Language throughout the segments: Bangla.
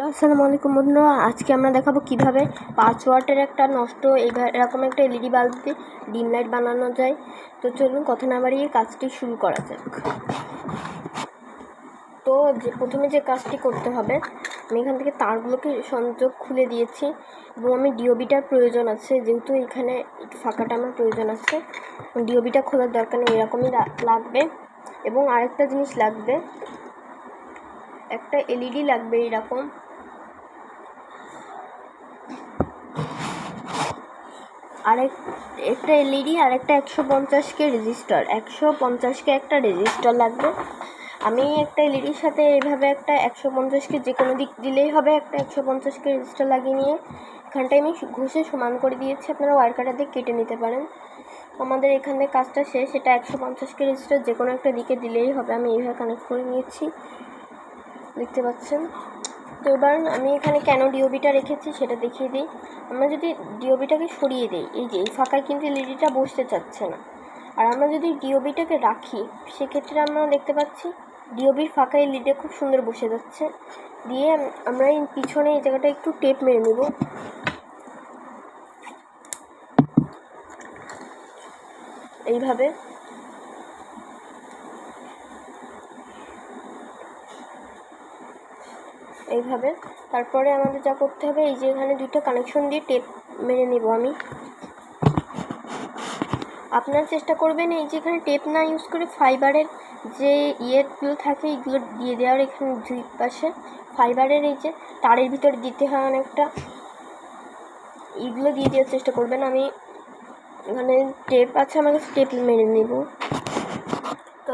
হ্যালো, আসসালামু আলাইকুম বন্ধুরা। আজকে আমরা দেখাবো কীভাবে পাঁচ ওয়াটের একটা নষ্ট এরকম একটা এলইডি বাল্ব দিয়ে ডিম লাইট বানানো যায়। তো চলুন কথা না বাড়িয়ে কাজটি শুরু করা যাক। তো যে প্রথমে যে কাজটি করতে হবে, আমি এখান থেকে তারগুলোকে সংযোগ খুলে দিয়েছি এবং আমি ডিওবিটার প্রয়োজন আছে। যেহেতু এখানে একটু ফাঁকাটা আমার প্রয়োজন আছে ডিওবিটা খোলার দরকার নেই, এরকমই লাগবে। এবং আরেকটা জিনিস লাগবে, একটা এলইডি লাগবে এরকম। আরেক একটা এলইডি আর একটা একশো পঞ্চাশকে রেজিস্টার একশো পঞ্চাশকে একটা রেজিস্টার লাগবে। আমি একটা এলইডির সাথে এইভাবে একটা একশো পঞ্চাশকে যে কোনো দিক দিলেই হবে, একটা একশো পঞ্চাশকে রেজিস্টার লাগিয়ে নিয়ে এখানটায় আমি ঘষে সমান করে দিয়েছি। আপনারা ওয়ার কাটার কেটে নিতে পারেন। আমাদের এখান থেকে কাজটা শেষ, এটা একশো পঞ্চাশকে রেজিস্টার যে কোনো একটা দিকে দিলেই হবে। আমি এইভাবে কানেক্ট করে নিয়েছি। দেখতে পাচ্ছেন? তো এবার আমি এখানে কেন ডিওবিটা রেখেছি সেটা দেখিয়ে দিই। আমরা যদি ডিওবিটাকে সরিয়ে দিই, এই যে এই ফাঁকায় কিন্তু এলইডিটা বসতে চাচ্ছে না। আর আমরা যদি ডিওবিটাকে রাখি, সেক্ষেত্রে আমরা দেখতে পাচ্ছি ডিওবির ফাঁকায় এলইডিটা খুব সুন্দর বসে যাচ্ছে। দিয়ে আমরা এই পিছনে এই জায়গাটা একটু টেপ মেরে নেব। এইভাবে এইভাবে। তারপরে আমাদের যা করতে হবে, এই যে এখানে দুইটা কানেকশন দিয়ে টেপ মেরে নেব আমি। আপনারা চেষ্টা করবেন এই যে এখানে টেপ না ইউজ করে ফাইবারের যে ইয়েগুলো থাকে এইগুলো দিয়ে দেওয়ার এখানে দুই পাশে। ফাইবারের এই যে তারের ভিতরে দিতে হয় অনেকটা। এইগুলো দিয়ে দেওয়ার চেষ্টা করবেন। আমি এখানে টেপ আছে, আমার টেপ মেরে নেব।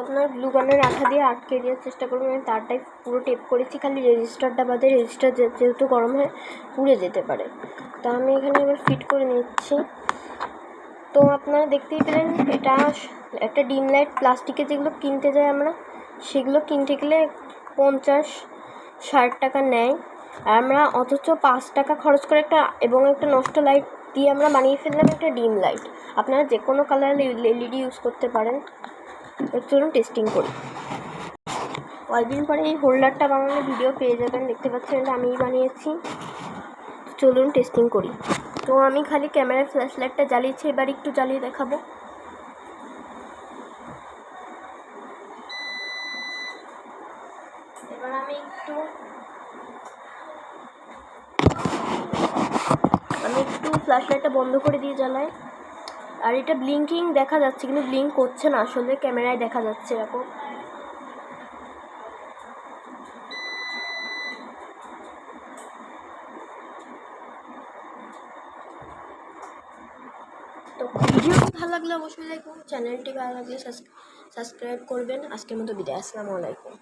আপনার ব্লু গানের আঠা দিয়ে আটকে দেওয়ার চেষ্টা করবেন আমি তারটাই পুরো টেপ করেছি, খালি রেজিস্টারটা বাদে রেজিস্টার যেহেতু গরম হয় পুড়ে যেতে পারে। তো আমি এখানে এবার ফিট করে নিচ্ছি। তো আপনারা দেখতেই পেলেন, এটা একটা ডিম লাইট প্লাস্টিকের যেগুলো কিনতে যাই আমরা, সেগুলো কিনতে গেলে পঞ্চাশ, ষাট টাকা নেয়। আর আমরা অথচ পাঁচ টাকা খরচ করে একটা এবং একটা নষ্ট লাইট দিয়ে আমরা বানিয়ে ফেললাম একটা ডিম লাইট আপনারা যে কোনো কালার এলইডি ইউজ করতে পারেন। চলুন টেস্টিং করি। অনেকদিন পরে এই হোল্ডারটা বানানোর ভিডিও পেয়ে যাবেন, দেখতে পাচ্ছেন এটা আমিই বানিয়েছি। চলুন টেস্টিং করি। তো আমি খালি ক্যামেরার ফ্ল্যাশ লাইটটা জ্বালিয়েছি, এবার একটু জ্বালিয়ে দেখাবো। এবার আমি একটু আমি একটু ফ্ল্যাশ লাইটটা বন্ধ করে দিয়ে জ্বালাই। আর এটা ব্লিঙ্কিং দেখা যাচ্ছে, কিন্তু ব্লিঙ্ক করছে না, আসলে ক্যামেরায় দেখা যাচ্ছে এরকম। তো ভিডিওটি ভালো লাগলে অবশ্যই করুন চ্যানেলটি ভালো লাগলে সাবস্ক্রাইব করবেন। আজকের মতো বিদায়, আসসালামু আলাইকুম।